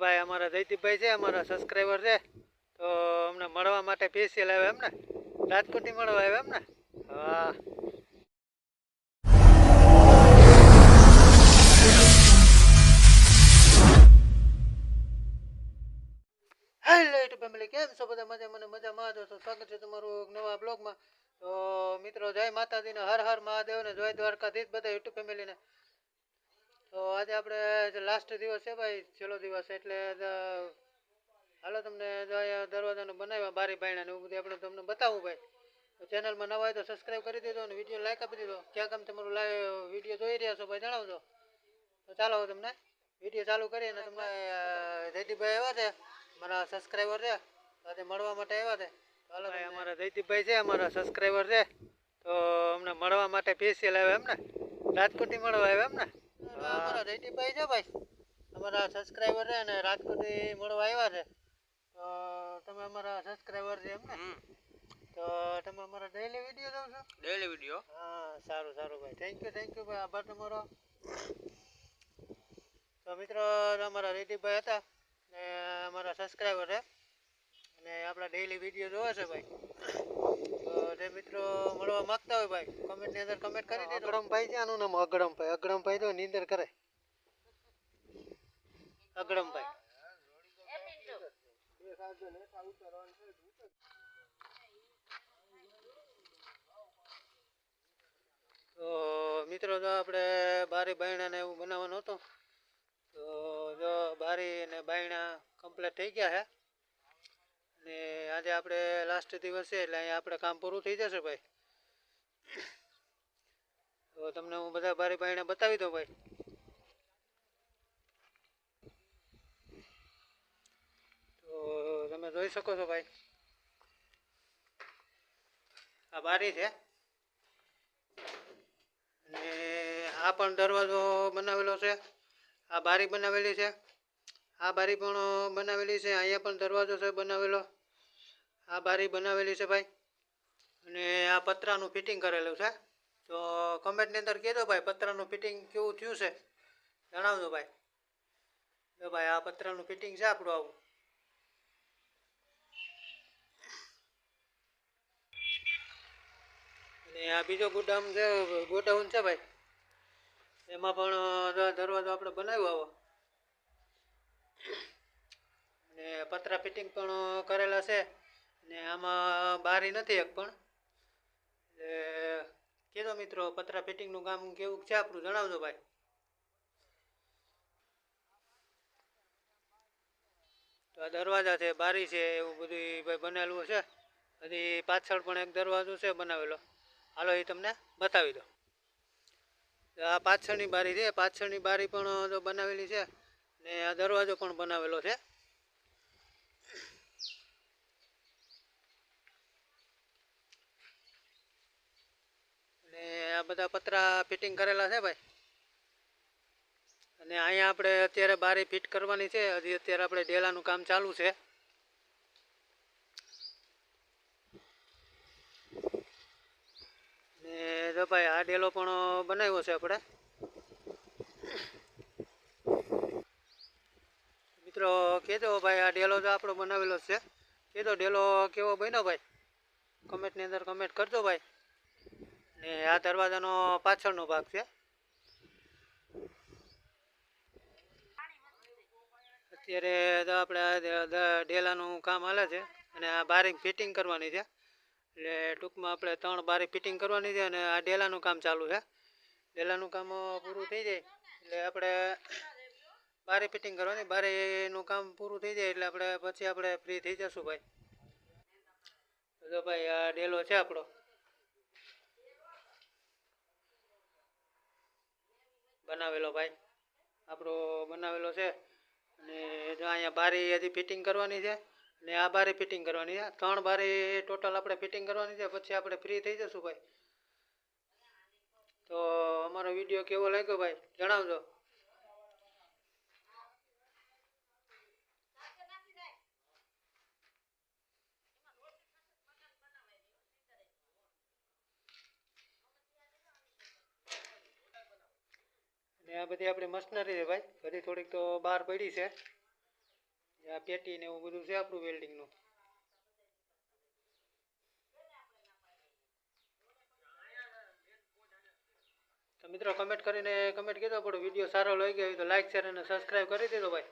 ભાઈ અમારા જયદીપભાઈ છે, અમારા સબસ્ક્રાઈબર છે. તો અમને મળવા માટે પેશિયલ આવે એમને. રાજકોટથી મળવા આવે એમને. હા હેલો યુટ્યુબ ફેમિલી કેમ છો બધા? મજા મને મજામાં જો સ્વાગત છે તમારું નવા બ્લોગમાં તો મિત્રો, જય માતાજીને હર હર મહાદેવ ને જય દ્વારકાધીશ બધા યુટ્યુબ ફેમિલીને તો આજે આપણે લાસ્ટ દિવસ છે ભાઈ છેલ્લો દિવસ એટલે હાલો તમને દરવાજાનું બનાવ્યા બારી બાયણા ને એવું બધું આપણે તમને બતાવું ભાઈ. તો ચેનલમાં નવા હોય તો સબસ્ક્રાઈબ કરી દીધો અને વીડિયો લાઈક આપી દીધો ક્યાં કામ તમારું લાઈવ વીડિયો જોઈ રહ્યા છો ભાઈ જણાવજો. તો ચાલો તમને વીડિયો ચાલુ કરીએ અને તમને જયદીપભાઈ આવ્યા છે મારા સબસ્ક્રાઈબર છે. આજે મળવા માટે આવ્યા છે. હાલો ભાઈ અમારા જયદીપભાઈ છે અમારા સબસ્ક્રાઈબર છે. તો અમને મળવા માટે સ્પેશિયલ આવ્યા એમ ને? રાજકોટથી મળવા આવ્યા એમ ને? અમારા રેડીભાઈ છે ભાઈ? અમારા સબસ્ક્રાઈબર છે અને રાજકોટથી મળવા આવ્યા છે. તો તમે અમારા સબસ્ક્રાઈબર છે એમ ને તો તમે અમારા ડેઈલી વીડિયો જોવો છો ડેલી વીડિયો હા સારું સારું ભાઈ. થેન્ક યુ થેન્ક યુ ભાઈ. આભાર તમારો. તો મિત્રો અમારા રેડીભાઈ હતા ને અમારા સબસ્ક્રાઈબર છે. અને આપણા ડેઈલી વીડિયો જોવે છે ભાઈ. મળવા માંગતા હોય ભાઈ કમેન્ટની અંદર કમેન્ટ કરી દેજો. અગડમભાઈ છે આનું નામ અગડમભાઈ. અગડમભાઈ તો નીંદર કરે. અગડમભાઈ. તો મિત્રો જો આપણે બારી બાયણા ને એવું બનાવવાનું હતું તો જો બારી અને બાયણા કમ્પ્લીટ થઈ ગયા છે. ને આજે આપણે લાસ્ટ દિવસ છે એટલે અહીંયા આપણે કામ પૂરું થઈ જશે ભાઈ. તો તમને હું બધા બારી બાયણા બતાવી દઉં ભાઈ. તો તમે જોઈ શકો છો ભાઈ. આ બારી છે. અને આ પણ દરવાજો બનાવેલો છે. આ બારી બનાવેલી છે. આ બારી પણ બનાવેલી છે. અહીંયા પણ દરવાજો છે બનાવેલો. આ બારી બનાવેલી છે ભાઈ. અને આ પતરાનું ફિટિંગ કરેલું છે. તો કમેન્ટની અંદર કહેજો ભાઈ, પતરાનું ફિટિંગ કેવું થયું છે? જણાવજો ભાઈ. જો ભાઈ, આ પતરાનું ફિટિંગ છે આપણું આવું. અને આ બીજો ગોડાઉન છે ગોડાઉન છે ભાઈ. એમાં પણ દરવાજો આપણે બનાવ્યો આવો. અને પતરા ફિટિંગ પણ કરેલા છે. ને આમાં બારી નથી એક પણ. એટલે કીધો મિત્રો, પતરા ફિટિંગનું કામ કેવું છે આપણું જણાવજો ભાઈ. તો આ દરવાજા છે, બારી છે, એવું બધું ભાઈ બનેલું છે. હજી પાછળ પણ એક દરવાજો છે બનાવેલો. હાલો એ તમને બતાવી દો આ પાછળની બારી છે, પાછળની બારી પણ જો બનાવેલી છે ને આ દરવાજો પણ બનાવેલો છે. ને આ બધા પતરા ફિટિંગ કરેલા છે ભાઈ. અને અહીંયા આપણે અત્યારે બારી ફિટ કરવાની છે. હજી અત્યારે આપણે ડેલાનું કામ ચાલુ છે. ને જો ભાઈ, આ ડેલો પણ બનાવ્યો છે આપણે. મિત્રો કહેજો ભાઈ, આ ડેલો જો આપણો બનાવેલો છે. કહેજો ડેલો કેવો બન્યો ભાઈ? કમેન્ટની અંદર કમેન્ટ કરજો ભાઈ. ને આ દરવાજાનો પાછળનો ભાગ છે. અત્યારે તો આપણે ડેલાનું કામ હાલે છે અને આ બારી ફિટિંગ કરવાની છે. એટલે ટૂંકમાં આપણે ત્રણ બારી ફિટિંગ કરવાની છે અને આ ડેલાનું કામ ચાલુ છે. ડેલાનું કામ પૂરું થઈ જાય એટલે આપણે બારી ફિટિંગ કરવાની, બારીનું કામ પૂરું થઈ જાય એટલે આપણે પછી આપણે ફ્રી થઈ જશું ભાઈ. તો ભાઈ, આ ડેલો છે આપણો. બનાવેલો ભાઈ. આપણો બનાવેલો છે. અને જો અહીંયા બારી હજી ફિટિંગ કરવાની છે. અને આ બારી ફિટિંગ કરવાની છે. ત્રણ બારી ટોટલ આપણે ફિટિંગ કરવાની છે. પછી આપણે ફ્રી થઈ જશું ભાઈ. તો અમારો વીડિયો કેવો લાગ્યો ભાઈ? જણાવજો. ને આ બધી આપણી મશનરી છે ભાઈ. બધી થોડીક તો બહાર પડી છે. આ પેટી ને એવું બધું છે આપણું વેલ્ડિંગનું તો મિત્રો કમેન્ટ કરીને કમેન્ટ કીધો પડો. વીડિયો સારો લાગ્યો હોય તો લાઈક શેર અને સબસ્ક્રાઈબ કરી દેજો ભાઈ.